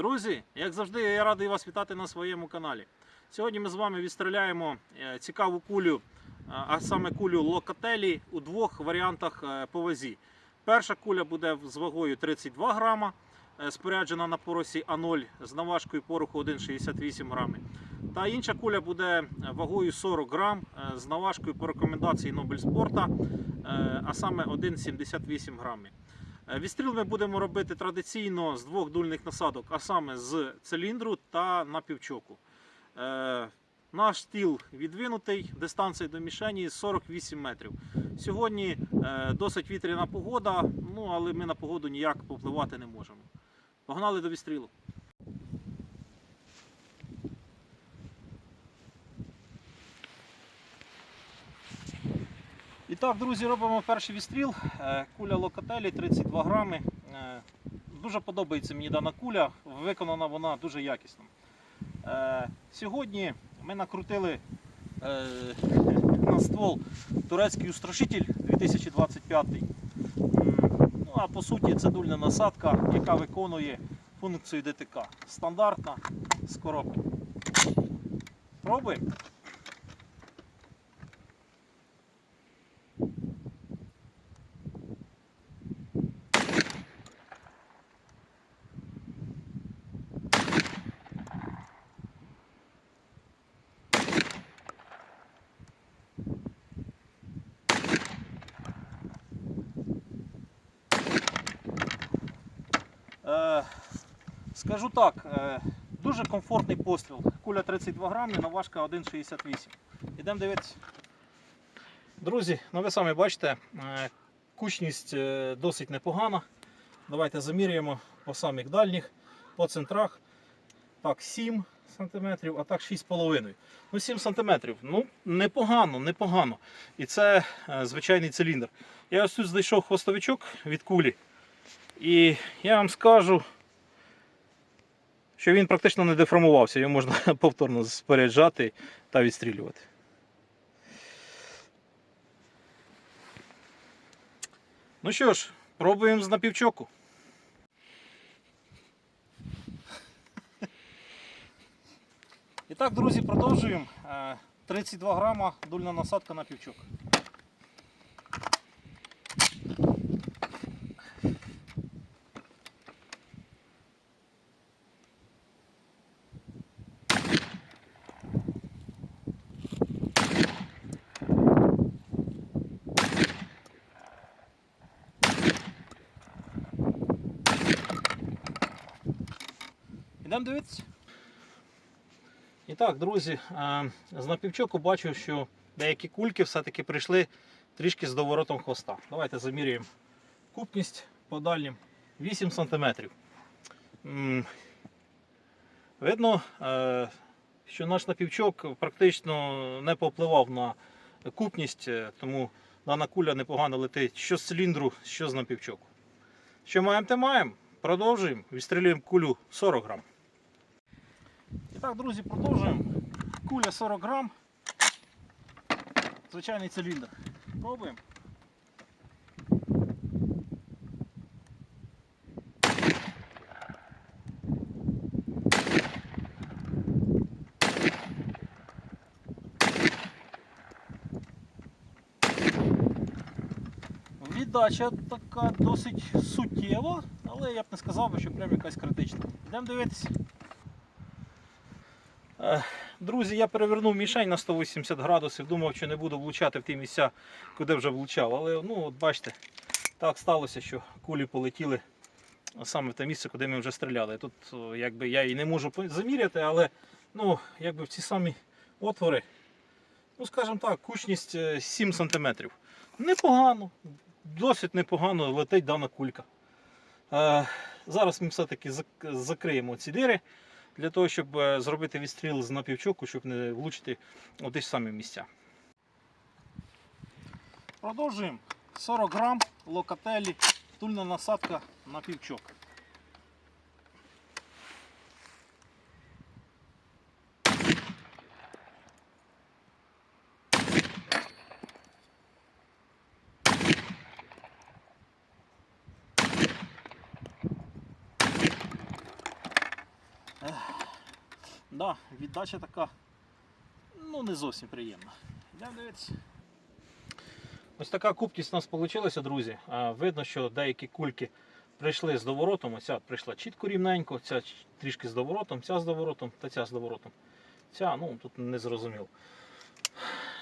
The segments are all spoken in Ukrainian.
Друзі, як завжди, я радий вас вітати на своєму каналі. Сьогодні ми з вами відстріляємо е, цікаву кулю, е, а саме кулю локателі у двох варіантах е, по вазі. Перша куля буде з вагою 32 грама, споряджена на поросі А0 з наважкою пороху 1,68 грами. Та інша куля буде вагою 40 грам з наважкою по рекомендації Нобель Спорта, е, а саме 1,78 грами. Е, Відстріл ми будемо робити традиційно з двох дульних насадок, а саме з циліндру та напівчоку. Е, Наш стіл відвинутий, дистанція до мішені 48 метрів. Сьогодні е, досить вітряна погода, ну але ми на погоду ніяк попливати не можемо. Погнали до відстрілу. І так, друзі, робимо перший відстріл. Е, Куля локателі 32 грами. Е, Дуже подобається мені дана куля, виконана вона дуже якісно. Е, Сьогодні ми накрутили на ствол турецький устрашитель 2025. Ну, а по суті це дульна насадка, яка виконує функцію ДТК. Стандартна з коробки. Пробуємо. Скажу так, е, дуже комфортний постріл. Куля 32 грами, наважка 1,68. Ідемо дивитися. Друзі, ну ви самі бачите, е, кучність е, досить непогана. Давайте заміряємо по самих дальніх, по центрах. Так, 7 см, а так 6,5 Ну, 7 см. Ну, непогано, непогано. І це е, звичайний циліндр. Я ось тут знайшов хвостовичок від кулі. І я вам скажу, що він практично не деформувався, його можна повторно споряджати та відстрілювати. Ну що ж, пробуємо з напівчоку. І так, друзі, продовжуємо. Е, 32 грама дульна насадка на півчок. Ідемо дивитися. І так, друзі, е, з напівчоку бачу, що деякі кульки все-таки прийшли трішки з доворотом хвоста. Давайте замірюємо купність по дальнім 8 см. Видно, е, що наш напівчок практично не попливав на купність, е, тому дана куля непогано летить що з циліндру, що з напівчоку. Що маємо, те маємо. Продовжуємо. Відстрілюємо кулю 40 грам. Так, друзі, продовжуємо. Куля 40 грам. Звичайний циліндр. Пробуємо. Віддача така досить суттєва, але я б не сказав, що прям якась критична. Йдемо дивитися. Е, Друзі, я перевернув мішень на 180 градусів, думав, що не буду влучати в ті місця, куди вже влучав. Але ну, от бачите, так сталося, що кулі полетіли саме в те місце, куди ми вже стріляли. Тут якби, я і не можу заміряти, але ну, якби в ці самі отвори, ну скажімо так, кучність е, 7 см. Непогано, досить непогано летить дана кулька. Е, зараз ми все-таки закриємо ці дири для того, щоб е, зробити відстріл з напівчоку, щоб не влучити у ті ж самі місця. Продовжуємо. 40 грам локателі, тульна насадка на півчок. Да, віддача така, ну не зовсім приємна. Йдемо. Ось така купкість у нас вийшла, друзі. Видно, що деякі кульки прийшли з доворотом. Ось Ця прийшла чітко рівненько, ця трішки з доворотом, ця з доворотом та ця з доворотом. Ця, ну тут не зрозуміло.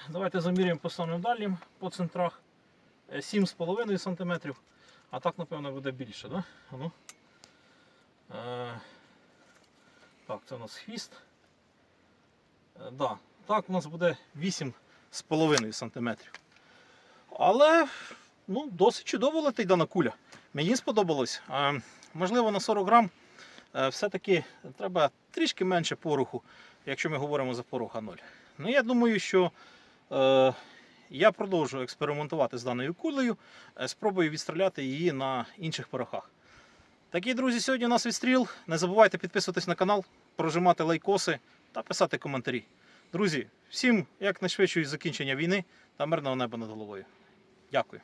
Давайте замірюємо по самим дальнім по центрах. Е, 7,5 см. А так, напевно, буде більше, да? Ну. Так, це у нас хвіст. Е, да, так, у нас буде 8,5 см. Але ну, досить чудово летить дана куля. Мені сподобалось. Е, можливо, на 40 грам е, все-таки треба трішки менше пороху, якщо ми говоримо за порох А0. Ну, я думаю, що е, я продовжу експериментувати з даною кулею, спробую відстріляти її на інших порохах. Такі, друзі, сьогодні у нас відстріл. Не забувайте підписуватись на канал, прожимати лайкоси та писати коментарі. Друзі, всім якнайшвидше закінчення війни та мирного неба над головою. Дякую.